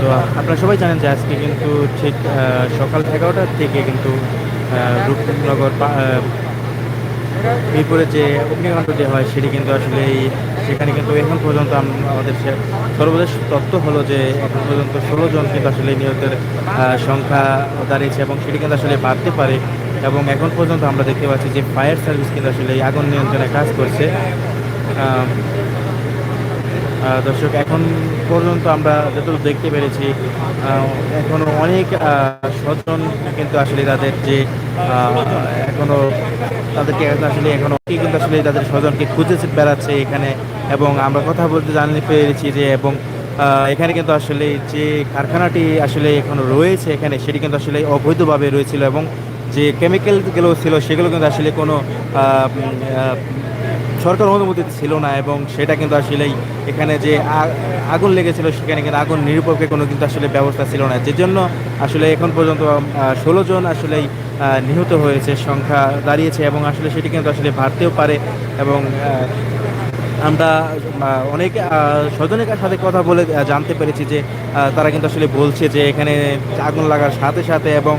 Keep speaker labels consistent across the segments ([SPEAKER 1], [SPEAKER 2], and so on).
[SPEAKER 1] তো আপনারা সবাই জানেন যে আজকে কিন্তু ঠিক সকাল এগারোটার থেকে কিন্তু রূপনগর মিরপুরে যে অগ্নিকাণ্ড যে হয় সেটি কিন্তু আসলে এই- সেখানে কিন্তু এখন পর্যন্ত আমাদের সর্বদেশ তথ্য হলো যে এখন পর্যন্ত ষোলো জন কিন্তু আসলে নিহতের সংখ্যা দাঁড়িয়েছে এবং সেটি কিন্তু আসলে বাড়তে পারে এবং এখন পর্যন্ত আমরা দেখতে পাচ্ছি যে ফায়ার সার্ভিস কিন্তু আসলে এই আগুন নিয়ন্ত্রণে কাজ করছে। দর্শক এখন পর্যন্ত আমরা যতটুকু দেখতে পেরেছি এখনও অনেক স্বজন কিন্তু আসলে তাদের যে আহ, এখনও তাদেরকে আসলে এখনও কিন্তু আসলে তাদের স্বজনকে খুঁজে বেড়াচ্ছে এখানে। এবং আমরা কথা বলতে জানতে পেরেছি যে এবং এখানে কিন্তু আসলে যে কারখানাটি আসলে এখনও রয়েছে এখানে সেটি কিন্তু আসলে অবৈধভাবে রয়েছিল এবং যে কেমিক্যালগুলো ছিল সেগুলো কিন্তু আসলে কোনো সরকার অনুমতি ছিল না এবং সেটা কিন্তু আসলেই এখানে যে আগুন লেগেছিল সেখানে কিন্তু আগুন নিরপেক্ষে কোনো কিন্তু আসলে ব্যবস্থা ছিল না। যে জন্য আসলে এখন পর্যন্ত ষোলো জন আসলেই নিহত হয়েছে, সংখ্যা দাঁড়িয়েছে এবং আসলে সেটি কিন্তু আসলে বাড়তেও পারে এবং আমরা অনেক স্বজনের সাথে কথা বলে জানতে পেরেছি যে তারা কিন্তু আসলে বলছে যে এখানে আগুন লাগার সাথে সাথে এবং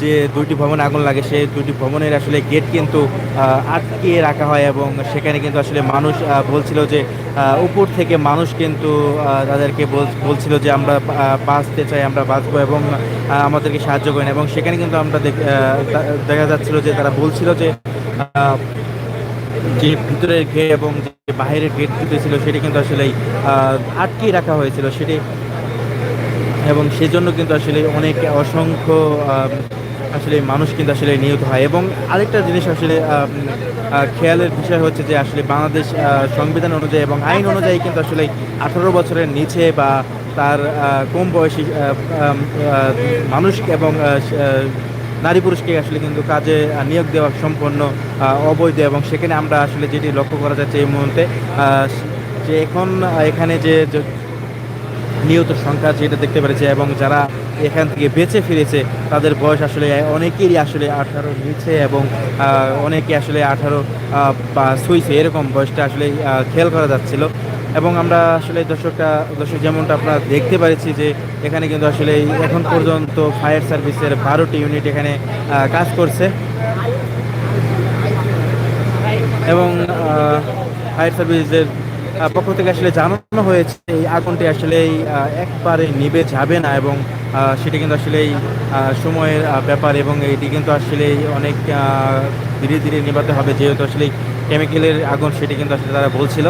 [SPEAKER 1] যে দুইটি ভবনে আগুন লাগে সেই দুইটি ভবনের আসলে গেট কিন্তু আহ, আটকে রাখা হয় এবং সেখানে কিন্তু আসলে মানুষ বলছিল যে উপর থেকে মানুষ কিন্তু তাদেরকে বল- বলছিল যে আমরা বাঁচতে চাই আমরা বাঁচবো এবং আমাদেরকে সাহায্য করেন এবং সেখানে কিন্তু আমরা দেখ- যাচ্ছিল যে তারা বলছিল যে যে ভিতরের গেট এবং যে বাইরের গেট ছিল সেটি কিন্তু আসলে আটকেই রাখা হয়েছিল। সেটি এবং সেজন্য কিন্তু আসলে অনেক অসংখ্য আসলে মানুষ কিন্তু আসলে নিহত হয়। এবং আরেকটা জিনিস আসলে খেয়ালের বিষয় হচ্ছে যে আসলে বাংলাদেশ সংবিধান অনুযায়ী এবং আইন অনুযায়ী কিন্তু আসলে আঠারো বছরের নিচে বা তার কম বয়সী মানুষ এবং নারী পুরুষকে আসলে কিন্তু কাজে নিয়োগ দেওয়া সম্পন্ন অবৈধ এবং সেখানে আমরা আসলে যেটি লক্ষ্য করা যাচ্ছে এই মুহূর্তে যে এখন এখানে যে- নিহত সংখ্যা যেটা দেখতে পেরেছে এবং যারা এখান থেকে বেঁচে ফিরেছে, তাদের বয়স আসলে অনেকেরই আসলে আঠারো নিচে এবং অনেকে আসলে আঠারো বা ছুঁইছে। এরকম বয়সটা আসলে খেয়াল করা যাচ্ছিল। এবং আমরা আসলে দর্শকটা, দর্শক যেমনটা আপনারা দেখতে পাচ্ছি যে, এখানে কিন্তু আসলে এখন পর্যন্ত ফায়ার সার্ভিসের বারোটি ইউনিট এখানে কাজ করছে। এবং ফায়ার সার্ভিসের পক্ষ থেকে আসলে জানানো হয়েছে, এই আগুনটি আসলে একবারে নিবে যাবে না এবং সেটি কিন্তু আসলে সময়ের ব্যাপার এবং এটি কিন্তু আসলে অনেক ধীরে ধীরে নিভাতে হবে। যেহেতু আসলে কেমিক্যালের আগুন, সেটি কিন্তু আসলে তারা বলছিল।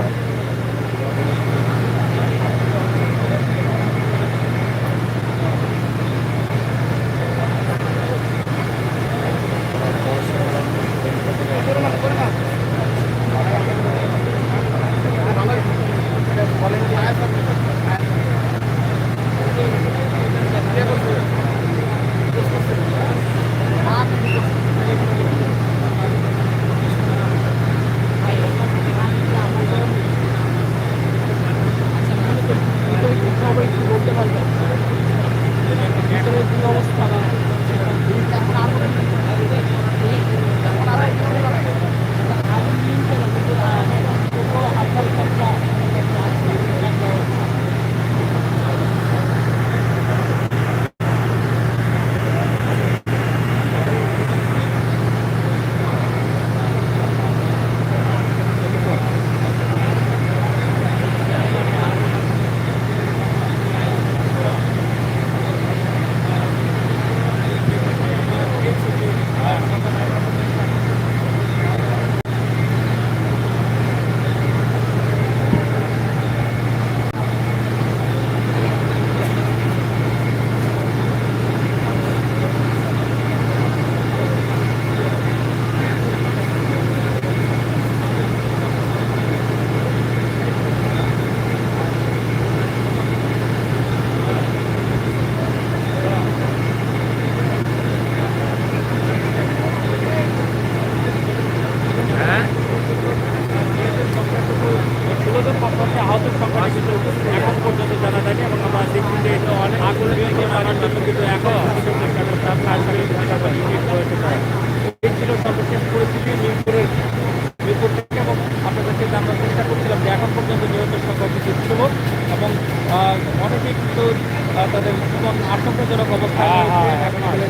[SPEAKER 2] মিরপুর থেকে এবং আপনাদেরকে আমরা চেষ্টা করছিলাম যে এখন পর্যন্ত নিহত সংখ্যা কিছু ছিল এবং আহ, অনেকেই কিন্তু তাদের জীবন আতঙ্কজনক অবস্থায়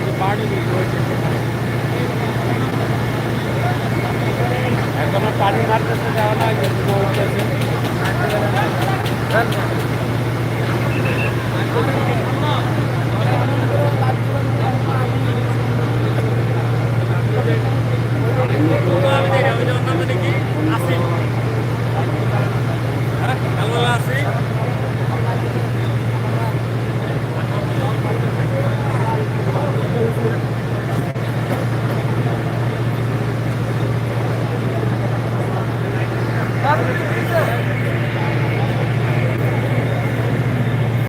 [SPEAKER 2] যে পানি রয়েছে পানি মারতেছে দেওয়া নয় যে